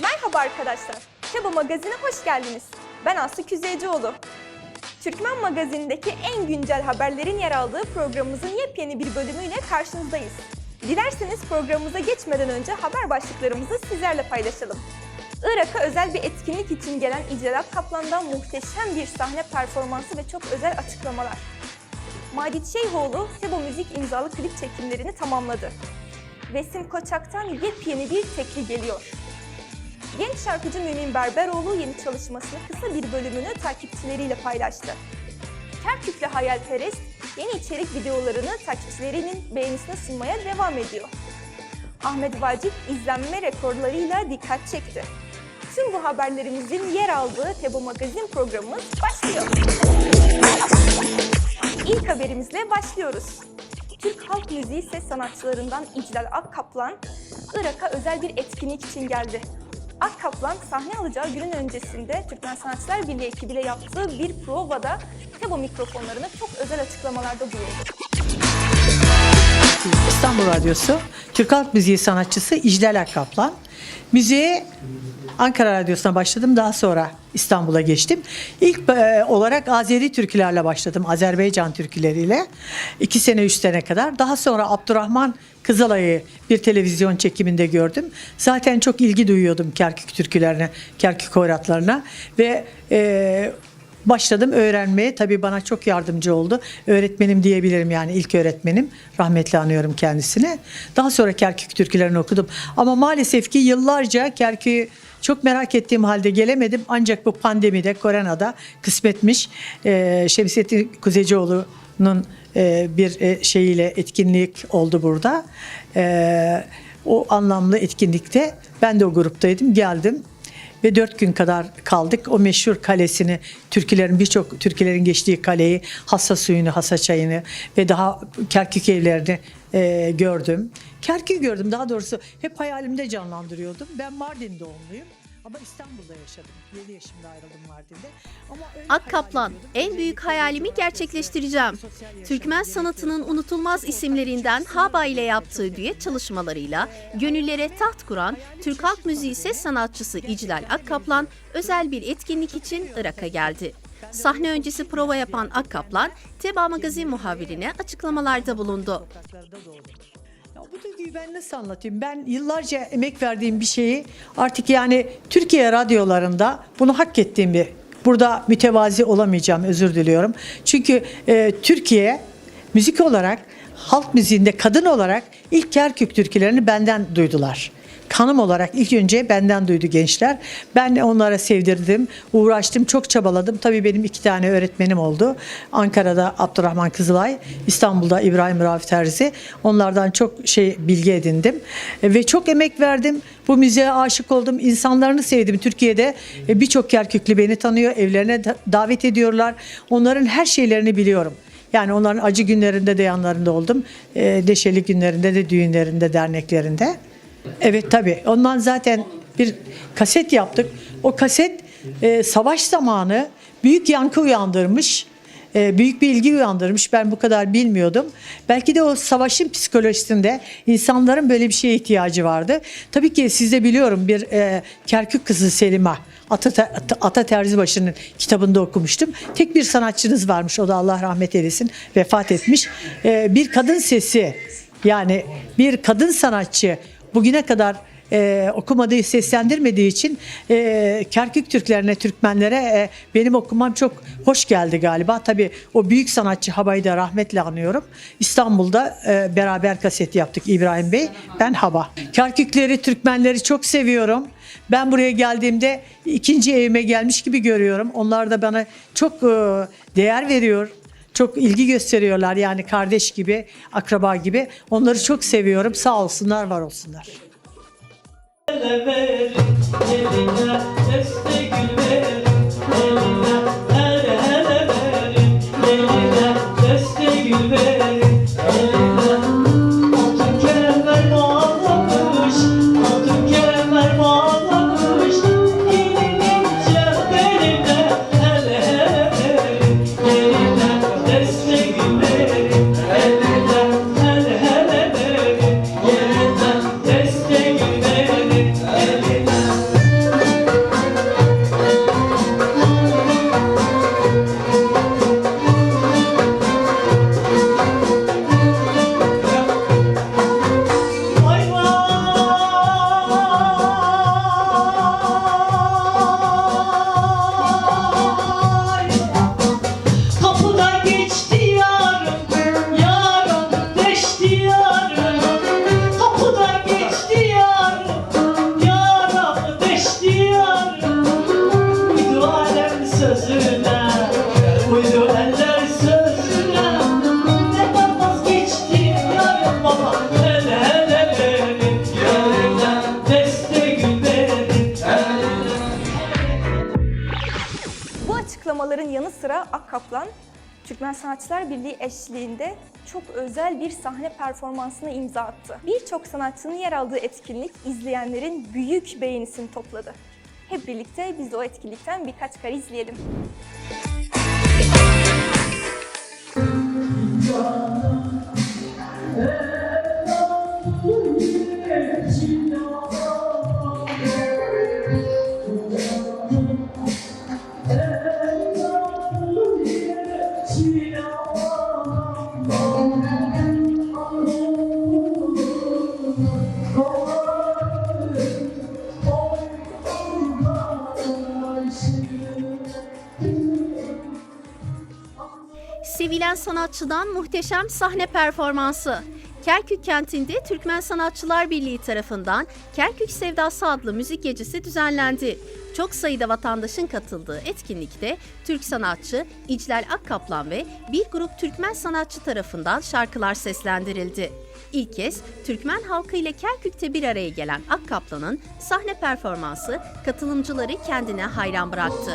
Merhaba arkadaşlar. Keba Magazin'e hoş geldiniz. Ben Aslı Küzeycioğlu. Türkmen Magazin'deki en güncel haberlerin yer aldığı programımızın yepyeni bir bölümüyle karşınızdayız. Dilerseniz programımıza geçmeden önce haber başlıklarımızı sizlerle paylaşalım. Irak'a özel bir etkinlik için gelen İclal Kaplan'dan muhteşem bir sahne performansı ve çok özel açıklamalar. Macit Şeyhoğlu Sebo Müzik imzalı klip çekimlerini tamamladı. Vesim Koçak'tan yepyeni bir tekli geliyor. Genç şarkıcı Mümin Berberoğlu yeni çalışmasını kısa bir bölümünü takipçileriyle paylaştı. Kerkük'le Hayalperest yeni içerik videolarını takipçilerinin beğenisine sunmaya devam ediyor. Ahmet Vacip izlenme rekorlarıyla dikkat çekti. Tüm bu haberlerimizin yer aldığı Tebo Magazin programımız başlıyor. İlk haberimizle başlıyoruz. Türk halk müziği ses sanatçılarından İclal Akkaplan, Irak'a özel bir etkinlik için geldi. Akkaplan sahne alacağı günün öncesinde Türkmen Sanatçılar Birliği ekibiyle yaptığı bir provada Tebo mikrofonlarına çok özel açıklamalarda bulundu. İstanbul Radyosu, Türk Halk Müziği sanatçısı İclal Akkaplan. Müziğe Ankara Radyosu'na başladım. Daha sonra İstanbul'a geçtim. İlk e, olarak Azeri türkülerle başladım. Azerbaycan türküleriyle. iki sene, üç sene kadar. Daha sonra Abdurrahman Kızalay'ı bir televizyon çekiminde gördüm. Zaten çok ilgi duyuyordum Kerkük türkülerine, Kerkük hoyratlarına. Ve e, başladım öğrenmeye. Tabii bana çok yardımcı oldu. Öğretmenim diyebilirim yani ilk öğretmenim. Rahmetli anıyorum kendisini. Daha sonra Kerkük türkülerini okudum. Ama maalesef ki yıllarca Kerkük'ü çok merak ettiğim halde gelemedim. Ancak bu pandemide, koronada kısmetmiş. Ee, Şemsettin Kuzeycioğlu'nun e, bir e, şeyiyle etkinlik oldu burada. Ee, o anlamlı etkinlikte ben de o gruptaydım. Geldim ve dört gün kadar kaldık. O meşhur kalesini, türkülerin birçok türkülerin geçtiği kaleyi, hassa suyunu, hassa çayını ve daha Kerkük evlerini e, gördüm. Kerkük'ü gördüm daha doğrusu hep hayalimde canlandırıyordum. Ben Mardin doğumluyum. Ama İstanbul'da yaşadım. 7 yaşımda ayrıldım Mardin'de. Ama Ak Kaplan, en büyük hayalimi gerçekleştireceğim. Türkmen sanatının unutulmaz isimlerinden Haba ile yaptığı düet çalışmalarıyla gönüllere taht kuran Türk halk müziği ses sanatçısı İclal Akkaplan özel bir etkinlik için Irak'a geldi. Sahne öncesi prova yapan Akkaplan, Teba Magazin muhabirine açıklamalarda bulundu. Bu duyguyu ben nasıl anlatayım? Ben yıllarca emek verdiğim bir şeyi artık yani Türkiye radyolarında bunu hak ettiğim bir burada mütevazi olamayacağım özür diliyorum. Çünkü e, Türkiye müzik olarak halk müziğinde kadın olarak ilk Kerkük türkülerini benden duydular. Kanım olarak ilk önce benden duydu gençler. Ben de onlara sevdirdim, uğraştım, çok çabaladım. Tabii benim iki tane öğretmenim oldu. Ankara'da Abdurrahman Kızılay, İstanbul'da İbrahim Rafi Terzi. Onlardan çok şey bilgi edindim. E, Ve çok emek verdim. Bu müziğe aşık oldum. İnsanlarını sevdim. Türkiye'de e, birçok Kerküklü beni tanıyor. Evlerine da- davet ediyorlar. Onların her şeylerini biliyorum. Yani onların acı günlerinde de yanlarında oldum. E, neşeli günlerinde de düğünlerinde, derneklerinde. Evet tabii. Ondan zaten bir kaset yaptık. O kaset e, savaş zamanı büyük yankı uyandırmış. e, büyük bir ilgi uyandırmış. Ben bu kadar bilmiyordum. Belki de o savaşın psikolojisinde insanların böyle bir şeye ihtiyacı vardı. Tabii ki siz de biliyorum bir e, Kerkük kızı Selima Ata, Ata, Terzibaşı'nın kitabında okumuştum. Tek bir sanatçınız varmış. O da Allah rahmet eylesin. Vefat etmiş. E, bir kadın sesi yani bir kadın sanatçı bugüne kadar e, okumadığı, seslendirmediği için e, Kerkük Türklerine, Türkmenlere e, benim okumam çok hoş geldi galiba. Tabii o büyük sanatçı Haba'yı da rahmetle anıyorum. İstanbul'da e, beraber kaset yaptık İbrahim Bey, ben Haba. Kerkükleri, Türkmenleri çok seviyorum. Ben buraya geldiğimde ikinci evime gelmiş gibi görüyorum. Onlar da bana çok e, değer veriyor. Çok ilgi gösteriyorlar yani kardeş gibi, akraba gibi. Onları çok seviyorum. Sağ olsunlar, var olsunlar. Ele verin, eline Akkaplan, Türkmen Sanatçılar Birliği eşliğinde çok özel bir sahne performansına imza attı. Birçok sanatçının yer aldığı etkinlik izleyenlerin büyük beğenisini topladı. Hep birlikte biz de o etkinlikten birkaç kare izleyelim. Sevilen sanatçıdan muhteşem sahne performansı. Kerkük kentinde Türkmen Sanatçılar Birliği tarafından Kerkük Sevdası adlı müzik gecesi düzenlendi. Çok sayıda vatandaşın katıldığı etkinlikte Türk sanatçı İclal Akkaplan ve bir grup Türkmen sanatçı tarafından şarkılar seslendirildi. İlk kez Türkmen halkı ile Kerkük'te bir araya gelen Akkaplan'ın sahne performansı katılımcıları kendine hayran bıraktı.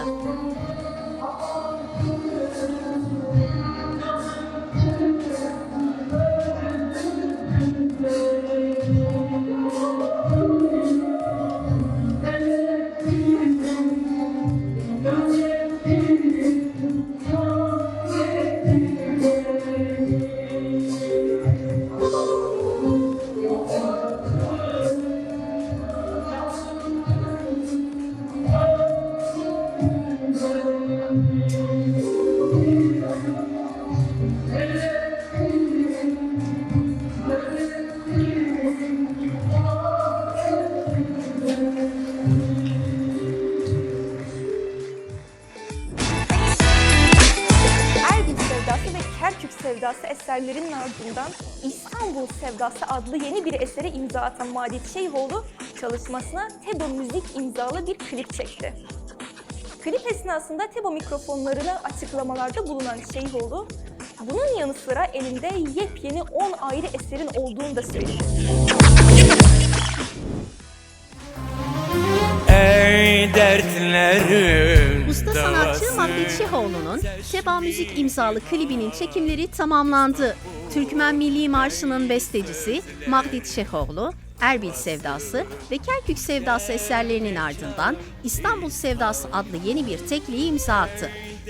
Sevdası eserlerinin ardından İstanbul Sevdası adlı yeni bir esere imza atan Madit Şeyhoğlu çalışmasına Tebo Müzik imzalı bir klip çekti. Klip esnasında Tebo mikrofonlarına açıklamalarda bulunan Şeyhoğlu, bunun yanı sıra elinde yepyeni 10 ayrı eserin olduğunu da söyledi. Ey dertlerim Usta sanatçı Mahmut Şehoğlu'nun Teba Müzik imzalı klibinin çekimleri tamamlandı. Türkmen Milli Marşı'nın bestecisi Mahdit Şehoğlu, Erbil Sevdası ve Kerkük Sevdası eserlerinin ardından İstanbul Sevdası adlı yeni bir tekliği imza attı.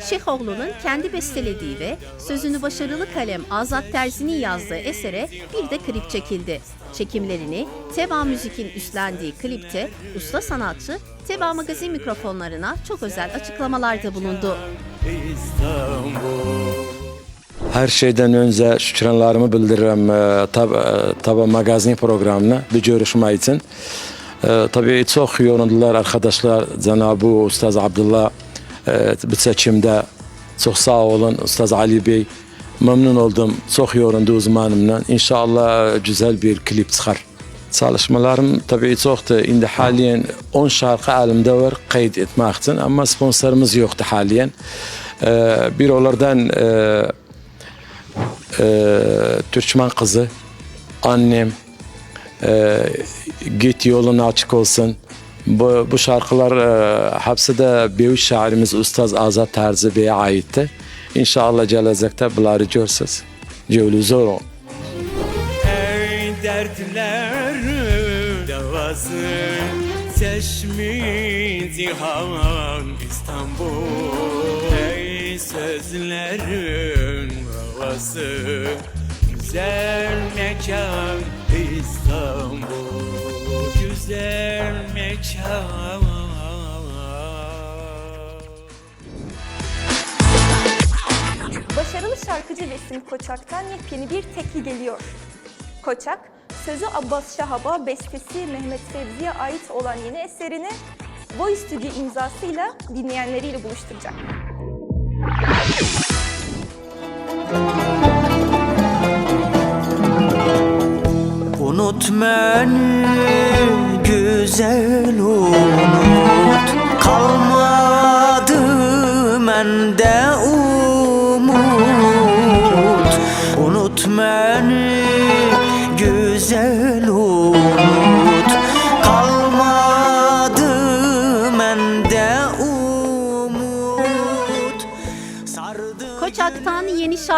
Şehoğlu'nun kendi bestelediği ve sözünü başarılı kalem Azat Terzi'nin yazdığı esere bir de klip çekildi. Çekimlerini Teba Müzik'in üstlendiği klipte usta sanatçı Teba Magazin mikrofonlarına çok özel açıklamalarda bulundu. Her şeyden önce şükranlarımı bildiririm e, tab, e, Taba Magazin programına bir görüşme için. E, tabii çok yoruldular arkadaşlar. Cenab-ı Ustaz Abdullah seçimde çok sağ olun. Ustaz Ali Bey memnun oldum. Çok yoruldu uzmanımla. İnşallah güzel bir klip çıkar. Çalışmalarım tabii çoktu. Şimdi haliyen 10 şarkı elimde var kayıt etmek için ama sponsorumuz yoktu haliyen. E, bir onlardan e, e, Türkmen kızı, annem, e, git yolun açık olsun. Bu, bu şarkılar e, hepsi de büyük şairimiz Ustaz Azat Terzi Bey'e aitti. İnşallah gelecekte bunları görürsünüz. Yolu zor olun. Ey dertlerim davası Çeşmi cihan İstanbul Ey sözlerin havası Güzel mekan İstanbul Güzel Başarılı şarkıcı Vesim Koçak'tan yepyeni bir tekli geliyor. Koçak, sözü Abbas Şahab'a, bestesi Mehmet Fevzi'ye ait olan yeni eserini Voice Studio imzasıyla dinleyenleriyle buluşturacak. Unut beni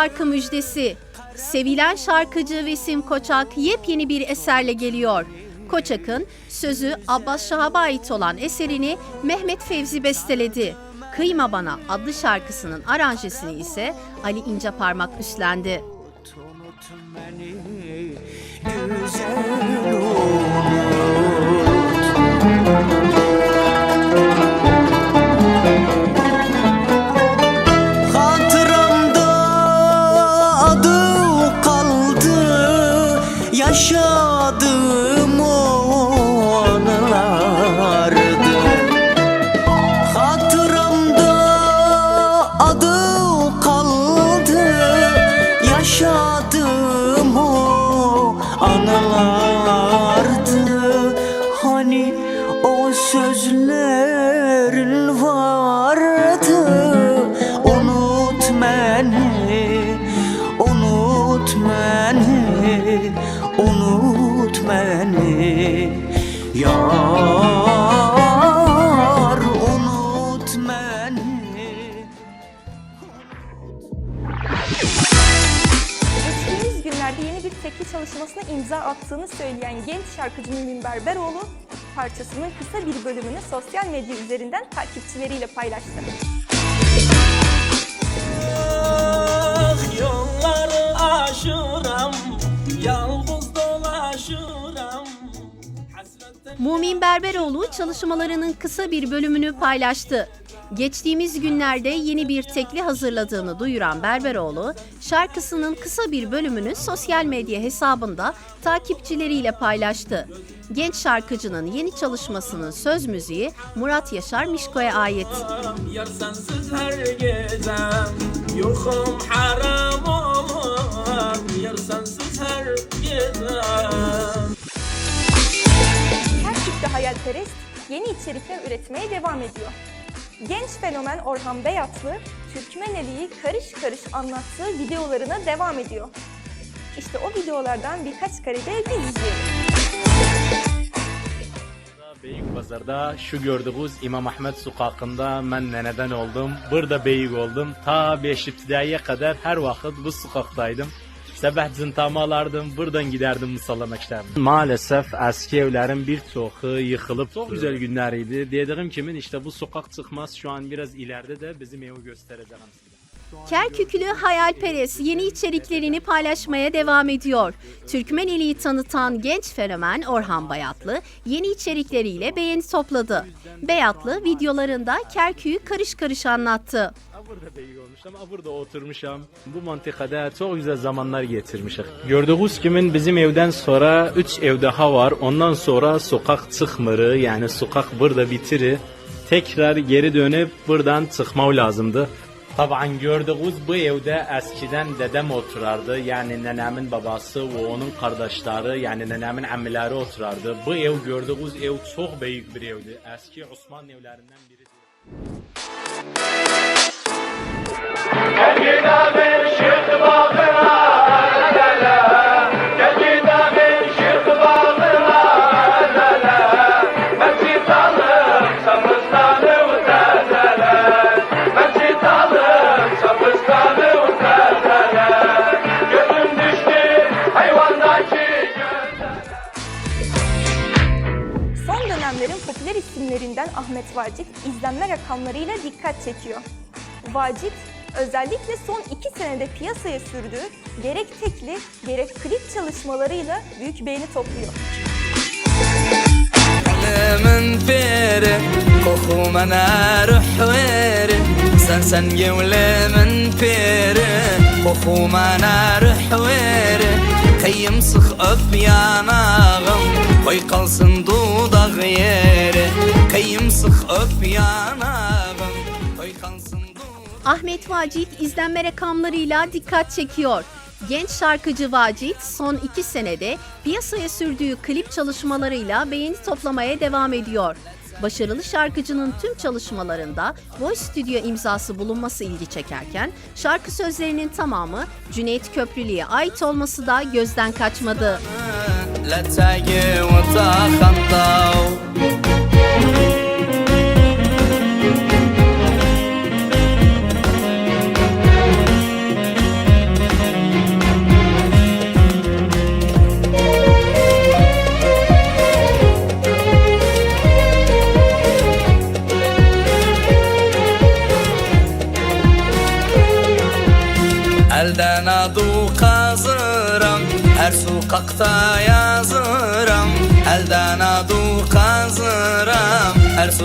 şarkı müjdesi. Sevilen şarkıcı Vesim Koçak yepyeni bir eserle geliyor. Koçak'ın sözü Abbas Şahab'a ait olan eserini Mehmet Fevzi besteledi. Kıyma Bana adlı şarkısının aranjesini ise Ali İnceparmak üstlendi. Unut beni güzel unut tekli çalışmasına imza attığını söyleyen genç şarkıcı Mümin Berberoğlu, parçasının kısa bir bölümünü sosyal medya üzerinden takipçileriyle paylaştı. Ah, Yolları aşıram Yalnız dolaşıram Hasretten Mumin Berberoğlu çalışmalarının kısa bir bölümünü paylaştı. Geçtiğimiz günlerde yeni bir tekli hazırladığını duyuran Berberoğlu, şarkısının kısa bir bölümünü sosyal medya hesabında takipçileriyle paylaştı. Genç şarkıcının yeni çalışmasının söz müziği Murat Yaşar Mişko'ya ait. Her Kerkük'te hayalperest yeni içerikler üretmeye devam ediyor. Genç fenomen Orhan Beyatlı, Türkmeneliği karış karış anlattığı videolarına devam ediyor. İşte o videolardan birkaç karede biz izleyelim. Beylikpazar'da şu gördüğünüz İmam Ahmet sokakında ben neneden oldum. Burada beyik oldum. Ta 5 ibtidaiye kadar her vakit bu sokaktaydım. Sabah zintama alardım, buradan giderdim musalla mektebine. Maalesef eski evlerin birçoğu yıkılıp çok güzel günleriydi. Dediğim kimin işte bu sokak çıkmaz şu an biraz ileride de bizim evi göstereceğim. Kerküklü Hayalperest yeni içeriklerini paylaşmaya devam ediyor. Türkmeneliği tanıtan genç fenomen Orhan Bayatlı yeni içerikleriyle beğeni topladı. Bayatlı videolarında Kerkük'ü karış karış anlattı. Burada beyik olmuşum, ha burada oturmuşum. Bu mantıkada çok güzel zamanlar getirmişik. Gördüğünüz kimin bizim evden sonra 3 ev daha var. Ondan sonra sokak çıkmırı yani sokak burada bitiri. Tekrar geri dönüp buradan çıkmam lazımdı. Taban gördüğünüz bu evde eskiden dedem oturardı. Yani nenemin babası ve onun kardeşleri yani nenemin ammileri oturardı. Bu ev gördüğünüz ev çok büyük bir evdi. Eski Osmanlı evlerinden biri. Son dönemlerin popüler isimlerinden Ahmet Vacit izlenme rakamlarıyla dikkat çekiyor. Vacit özellikle son iki senede piyasaya sürdüğü gerek tekli gerek klip çalışmalarıyla büyük beğeni topluyor. من فيري كوخو منا روح ويري سن سن جولي من فيري كوخو منا روح ويري كيم سخ أب يا ناغم وي قلسن دودا غيري sık öp Ahmet Vacit izlenme rakamlarıyla dikkat çekiyor. Genç şarkıcı Vacit son iki senede piyasaya sürdüğü klip çalışmalarıyla beğeni toplamaya devam ediyor. Başarılı şarkıcının tüm çalışmalarında Voice Studio imzası bulunması ilgi çekerken şarkı sözlerinin tamamı Cüneyt Köprülü'ye ait olması da gözden kaçmadı.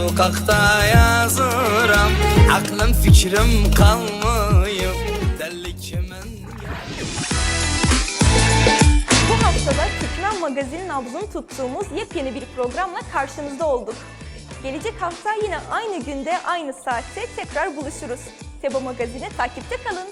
Sokakta yazıram Aklım fikrim kalmıyor Deli kimin Bu haftada Türkmen Magazin'in nabzını tuttuğumuz yepyeni bir programla karşınızda olduk. Gelecek hafta yine aynı günde aynı saatte tekrar buluşuruz. Teba Magazin'i takipte kalın.